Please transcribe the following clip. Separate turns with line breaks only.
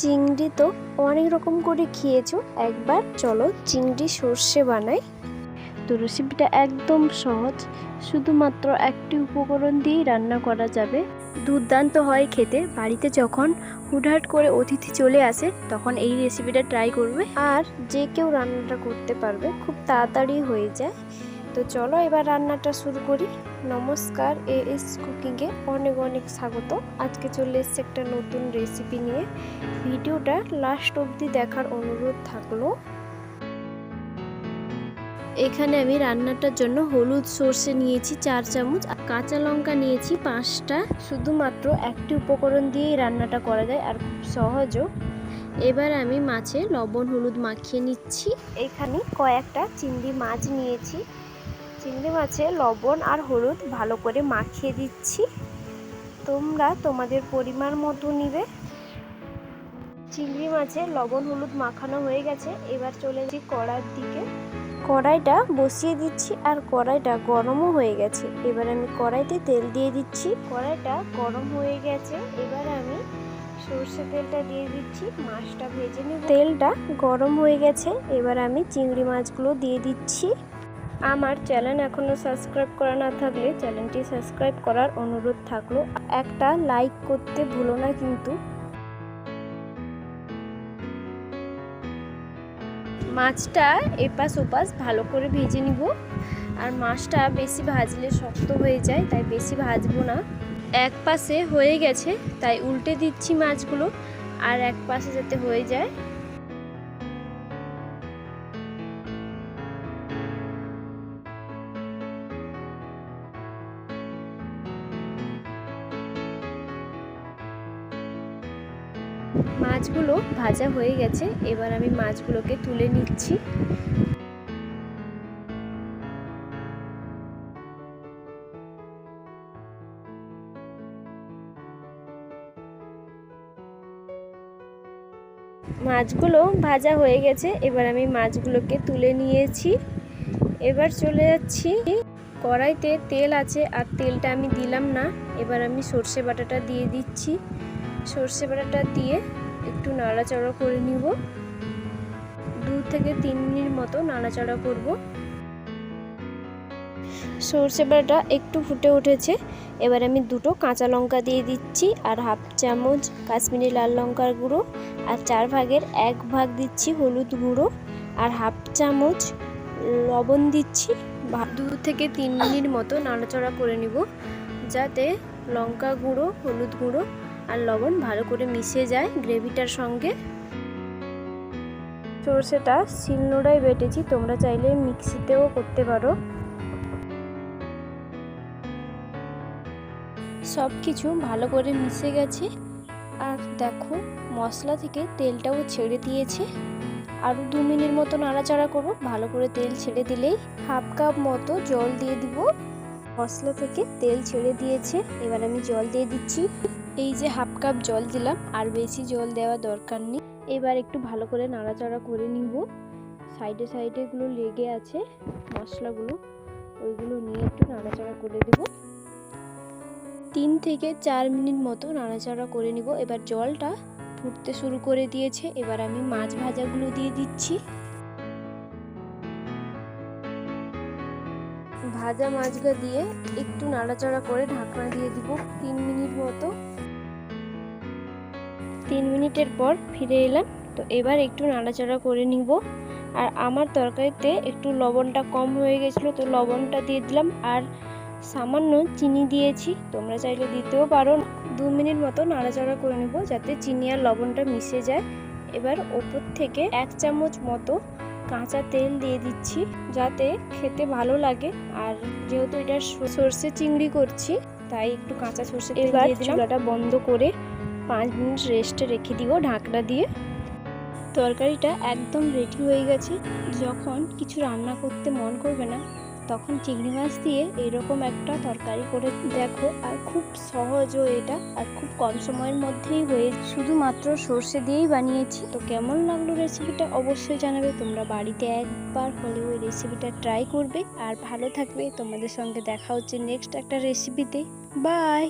চিংড়ি তো অনেক রকম করে খেয়েছো। একবার চলো চিংড়ি সর্ষে বানাই। তো রেসিপিটা একদম সহজ। শুধুমাত্র একটি উপকরণ দিয়েই রান্না করা যাবে। দুর্দান্ত হয় খেতে। বাড়িতে যখন হুটহাট করে অতিথি চলে আসে, তখন এই রেসিপিটা ট্রাই করবে। আর যে কেউ রান্নাটা করতে পারবে, খুব তাড়াতাড়ি হয়ে যায়। তো চলো এবার রান্নাটা শুরু করি। নমস্কার, এ এস কুকিংয়ে অনেক অনেক স্বাগত। আজকে চলে এসছে একটা নতুন রেসিপি নিয়ে। ভিডিওটা লাস্ট অবধি দেখার অনুরোধ থাকল। এখানে আমি রান্নাটার জন্য হলুদ সর্ষে নিয়েছি চার চামচ, আর কাঁচা লঙ্কা নিয়েছি পাঁচটা। শুধুমাত্র একটি উপকরণ দিয়েই রান্নাটা করা যায়, আর খুব সহজও। এবার আমি মাছে লবণ হলুদ মাখিয়ে নিচ্ছি। এখানে কয়েকটা চিংড়ি মাছ নিয়েছি। চিংড়ি মাছে লবণ আর হলুদ ভালো করে মাখিয়ে দিচ্ছি। তোমরা তোমাদের পরিমাণ মতো নিবে। চিংড়ি মাছে লবণ হলুদ মাখানো হয়ে গেছে। এবার চলে যাচ্ছি কড়ার দিকে। কড়াইটা বসিয়ে দিচ্ছি আর কড়াইটা গরমও হয়ে গেছে। এবার আমি কড়াইতে তেল দিয়ে দিচ্ছি। কড়াইটা গরম হয়ে গেছে। এবার আমি সর্ষে তেলটা দিয়ে দিচ্ছি। মাছটা ভেজে নেব। তেলটা গরম হয়ে গেছে। এবার আমি চিংড়ি মাছগুলো দিয়ে দিচ্ছি। আমার চ্যানেল এখনও সাবস্ক্রাইব করা না থাকলে চ্যানেলটি সাবস্ক্রাইব করার অনুরোধ থাকল। একটা লাইক করতে ভুলো না কিন্তু। মাছটা এপাশ ওপাশ ভালো করে ভেজে নিব। আর মাছটা বেশি ভাজলে শক্ত হয়ে যায়, তাই বেশি ভাজবো না। এক পাশে হয়ে গেছে, তাই উল্টে দিচ্ছি মাছগুলো, আর এক পাশে যাতে হয়ে যায়। মাছগুলো ভাজা হয়ে গেছে। এবার আমি মাছগুলোকে তুলে নিচ্ছি। মাছগুলো ভাজা হয়ে গেছে। এবার আমি মাছগুলোকে তুলে নিয়েছি। এবার চলে যাচ্ছি। কড়াইতে তেল আছে, আর তেলটা আমি দিলাম না। এবার আমি সর্ষে বাটাটা দিয়ে দিচ্ছি। সর্ষে বাটাটা দিয়ে একটু নাড়াচাড়া করে নিব। দু থেকে তিন মিনিট মতো নাড়াচাড়া করব। সর্ষে বাটাটা একটু ফুটে উঠেছে। এবার আমি দুটো কাঁচা লঙ্কা দিয়ে দিচ্ছি আর হাফ চামচ কাশ্মীরি লাল লঙ্কার গুঁড়ো আর চার ভাগের এক ভাগ দিচ্ছি হলুদ গুঁড়ো আর হাফ চামচ লবণ দিচ্ছি। দু থেকে তিন মিনিট মতো নাড়াচাড়া করে নিব যাতে লঙ্কা গুঁড়ো, হলুদ গুঁড়ো আর লবণ ভালো করে মিশে যায় গ্রেভিটার সঙ্গে। সর্ষেটা শিলনোড়ায় বেটেছি, তোমরা চাইলে মিক্সিতেও করতে পারো। সব কিছু ভালো করে মিশে গেছে। আর দেখো, মশলা থেকে তেলটাও ছেড়ে দিয়েছে। আরও দু মিনিট মতো নাড়াচাড়া করব ভালো করে তেল ছেড়ে দিলেই হাফ কাপ মতো জল দিয়ে দিব। মশলা থেকে তেল ছেড়ে দিয়েছে, এবার আমি জল দিয়ে দিচ্ছি। এই যে হাফ কাপ জল দিলাম, আর বেশি জল দেওয়া দরকার নেই। এবার একটু ভালো করে নাড়াচাড়া করে নিব। সাইডে সাইডে গুলো লেগে আছে মশলাগুলো, ওইগুলো নিয়ে একটু নাড়াচাড়া করে দেব। তিন থেকে চার মিনিট মতো নাড়াচাড়া করে নিব। এবার জলটা ফুটতে শুরু করে দিয়েছে। এবার আমি মাছ ভাজাগুলো দিয়ে দিচ্ছি। ভাজা মাছগুলো দিয়ে একটু নাড়াচাড়া করে ঢাকনা দিয়ে দিব। তিন মিনিট মতো তিন মিনিটের পর ফিরে এলাম। তো এবার একটু নাড়াচাড়া করে নিব। আর আমার তরকারিতে একটু লবণটা কম হয়ে গেছিল তো লবণটা দিয়ে দিলাম। আর সামান্য চিনি দিয়েছি তোমরা চাইলে দিতেও পারো। দু মিনিট মতো নাড়াচাড়া করে নেব যাতে চিনি আর লবণটা মিশে যায়। এবার ওপর থেকে এক চামচ মতো কাঁচা তেল দিয়ে দিচ্ছি যাতে খেতে ভালো লাগে। আর যেহেতু এটা সর্ষে চিংড়ি করছি তাই একটু কাঁচা সর্ষে তেল দিয়ে চুলাটা বন্ধ করে পাঁচ মিনিট রেস্টে রেখে দিব ঢাকনা দিয়ে। তরকারিটা একদম রেডি হয়ে গেছে। যখন কিছু রান্না করতে মন করবে না, তখন চিংড়ি মাছ দিয়ে এরকম একটা তরকারি করে দেখো। আর খুব সহজও এটা। আর খুব কম সময়ের মধ্যেই হয়ে শুধুমাত্র সর্ষে দিয়েই বানিয়েছি। তো কেমন লাগল রেসিপিটা অবশ্যই জানাবে। তোমরা বাড়িতে একবার হলেও ওই রেসিপিটা ট্রাই করবে। আর ভালো থাকবে। তোমাদের সঙ্গে দেখা হচ্ছে নেক্সট একটা রেসিপিতে বাই